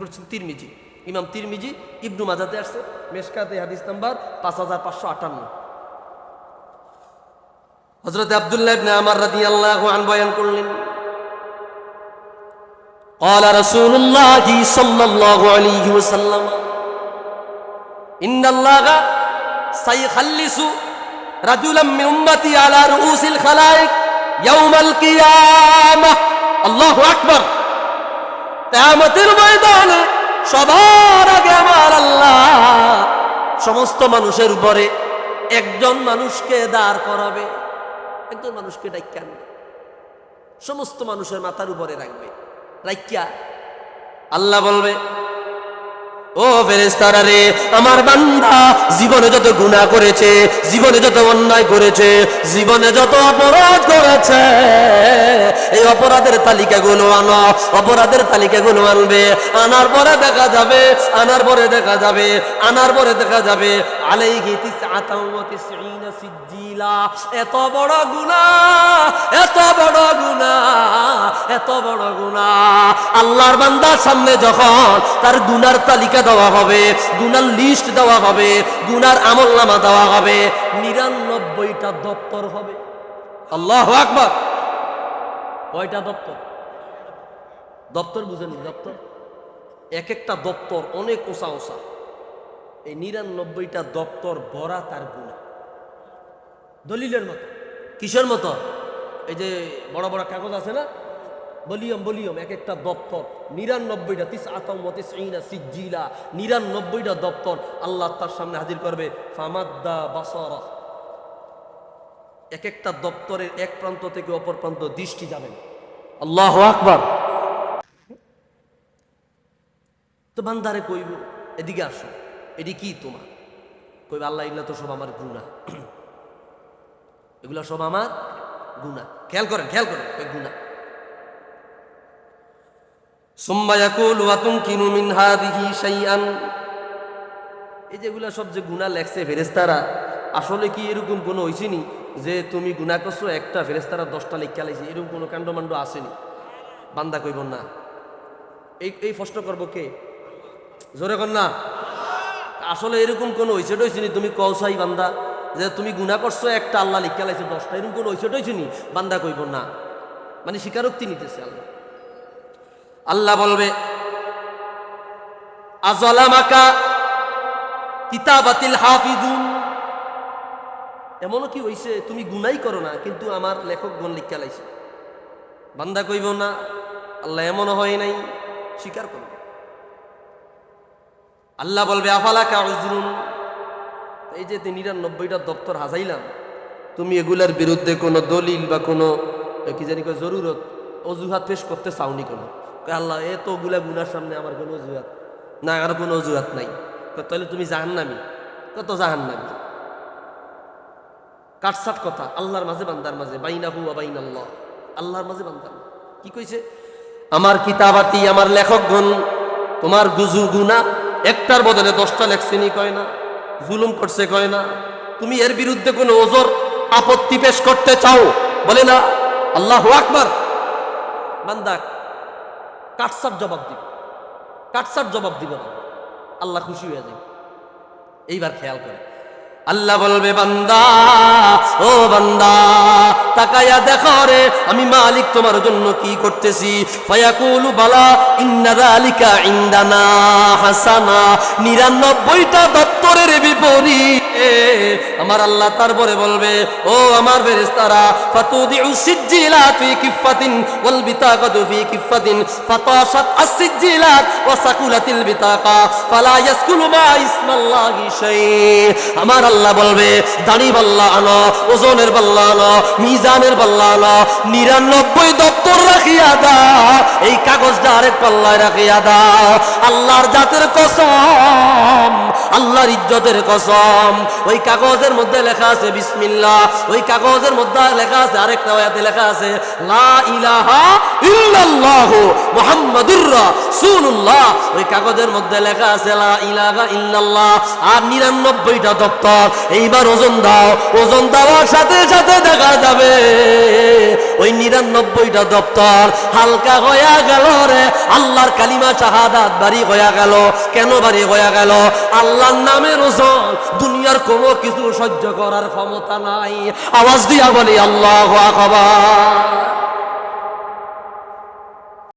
করছেন তিরমিজি ইমাম তিরমিজি ইবনু মাজাতে আসছে মেশকাতে হাদিস নাম্বার পাঁচ হাজার পাঁচশো আটান্ন হজরত আবদুল্লাহ ইবনে আমার রাদিয়াল্লাহু আন বয়ান করলেন قال رسول الله صلى الله عليه وسلم إن الله سيخلص رجلا من أمتي على رؤوس الخلائق يوم القيامة الله أكبر কেয়ামতের ময়দানে সবার আগে আমার আল্লাহ সমস্ত মানুষের উপরে একজন মানুষকে দাঁড় করাবে। একজন মানুষকে ডাক্কা আনবে। সমস্ত মানুষের মাথার উপরে রাখবে। রাইকা। আল্লাহ বলবে ও ফেরেস্তারা রে, আমার বান্দা, জীবনে যত গুনাহ করেছে, জীবনে যত অন্যায় করেছে, জীবনে যত অপরাধ করেছে, এই অপরাধের তালিকাগুলো আনো, অপরাধের তালিকাগুলো আনবে, আনার পরে দেখা যাবে, আনার পরে দেখা যাবে, আনার পরে দেখা যাবে, আলাইহি সিজ্জিলা, এত বড় গুনাহ, এত বড় গুনাহ, এত বড় গুনাহ। আল্লাহর বান্দার সামনে যখন তার গুনার তালিকা দেওয়া হবে, গুনার লিস্ট দেওয়া হবে, গুনার আমল নামা দেওয়া হবে, নিরানব্বইটা দপ্তর হবে। আল্লাহ আকবর। কয়টা দপ্তর? দপ্তর বুঝেন দপ্তর? এক একটা দপ্তর অনেক ওসা ওসা এই নিরানব্বইটা দপ্তর বরা তার গুণা। দলিলের মতো, কিসের মতো? এই যে বড় বড় কাগজ আছে না? বলিয়ম বলিয়ম, এক একটা দপ্তর। নিরানব্বইটা তিস আতম তিসঈনা সিজ্জিলা। নিরানব্বইটা দপ্তর আল্লাহ তার সামনে হাজির করবে। ফামাদ্দা বাসরা। এক একটা দপ্তরের এক প্রান্ত থেকে অপর প্রান্ত দৃষ্টি যাবেন। আল্লাহ আকবার। তো বান্দারে কইব, এদিকে আসো। এটি কি তোমার? কইব, আল্লাহ, এগুলা তো সব আমার গুণা এগুলা সব আমার গুণা খেয়াল করেন খেয়াল করেন গুণা সুম্মা ইয়াকুলু ওয়া তুনকিনু মিন শাইআন। এই যেগুলা সব যে গুণা লেখছে ফেরেস্তারা আসলে কি এরকম কোনো হয়েছেনি যে তুমি গুণা করছ, একটা ফেরেস্তারা দশটা লেখা লাইছে, এরকম কোনো কাণ্ডমাণ্ড আসেনি বান্দা কইব না। এই এই প্রশ্ন করব কে? জোরে না। আসলে এরকম কোনো হয়েছে টইছিনি তুমি কৌসাই বান্দা যে তুমি গুণা করছ, একটা আল্লাহ লিখা লাগছে দশটা, এরকম কোনো হয়েছে টইছিনি বান্দা কইব না। মানে স্বীকারোক্তি নিতেছে আল্লাহ। আল্লাহ বলবে, আজলামাকা কিতাবাতিল হাফিজুন? এমনও কি হইছে, তুমি গুনাই করো না, কিন্তু আমার লেখক গণ লিখা লাইছে। বান্দা কইব না, আল্লাহ এমনও হয় নাই, স্বীকার করবে আল্লাহ বলবে, আফালাকা উজরুন? এই যে নিরানব্বইটা দপ্তর হাজাইলাম, তুমি এগুলার বিরুদ্ধে কোনো দলিল বা কোনো কি জানি জরুরত, অজুহাত পেশ করতে চাওনি কোনো। আল্লাহ, এ তো এতগুলা গুনার সামনে আমার কোনো অজুহাত না আর কোনো অজুহাত নাই। তাহলে তুমি জাহান্নামি? কত জাহান্নামি। কাটসাট কথা, আল্লাহর মাঝে বান্দার মাঝে বাইনা হুয়া বাইন আল্লাহ আল্লাহর মাঝে বান্দার কি কইছে? আমার কিতাবাতি, আমার লেখকগণ, তোমার গুজু গুনা একটার বদলে দশটা লেখছেনি কয় না, জুলুম করছে কয় না। তুমি এর বিরুদ্ধে কোনো ওজোর, আপত্তি পেশ করতে চাও? বলে না। আল্লাহ আকবার। বান্দা কাটসাট জবাব দিব। কাটসার জবাব দিব না। আল্লাহ খুশি হয়ে যাবে। এইবার খেয়াল করে। আল্লাহ বলবে, বান্দা, ও বান্দা, তাকায়া দেখো রে, আমি মালিক তোমার জন্য কি করতেছি? ফায়াকুলু, বালা, ইন্না যালিকা ইনদানা হাসানা। 99টা দপ্তরের বিপরীতে। আমার আল্লাহ তারপরে বলবে, ও আমার ফেরেশতারা, ফাতুদিউ সিজ্জিলাত ফি কিফাতিন ওয়াল বিতাকাতু ফি কিফাতিন ফাতাশাত আসিজ্জিলাত ওয়া সাকুলাতিল বিতাকা। ফালা ইয়াসকুলু মা ইসমাল্লাহি শাই আমার আল্লাহ বলবে, দাড়ি বাল্লা আনো, ওজনের বাল্লা আনো, মিজানের বাল্লা আনো, নিরানব্বই দপ্তর রাখিয়া দাও, এই কাগজটা আরেক পাল্লায় রাখিয়া দাও। আল্লাহর জাতের কসম, আল্লাহর ইজ্জতের কসম। ওই কাগজের মধ্যে লেখা আছে বিসমিল্লাহ, ওই কাগজের মধ্যে লেখা আছে আরেকটা ওয়াতে লেখা আছে, লা ইলাহা ইল্লাল্লাহু মুহাম্মাদুর রাসূলুল্লাহ। ওই কাগজের মধ্যে লেখা আছে, লা ইলাহা ইল্লাল্লাহ, আর নিরানব্বইটা দপ্তর। এইবার ওজন দাও, ওজন দেওয়ার সাথে সাথে দেখা যাবে। ওই নিরানব্বইটা দপ্তর হালকা হয়ে গেল রে, আল্লাহর কালিমা শাহাদাত বাড়ি হয়ে গেল। কেন বাড়ি হয়ে গেল? আল্লাহর নামের ওজন, দুনিয়ার কোনো কিছু সহ্য করার ক্ষমতা নাই। আওয়াজ দিয়া বলি, আল্লাহ আকবার।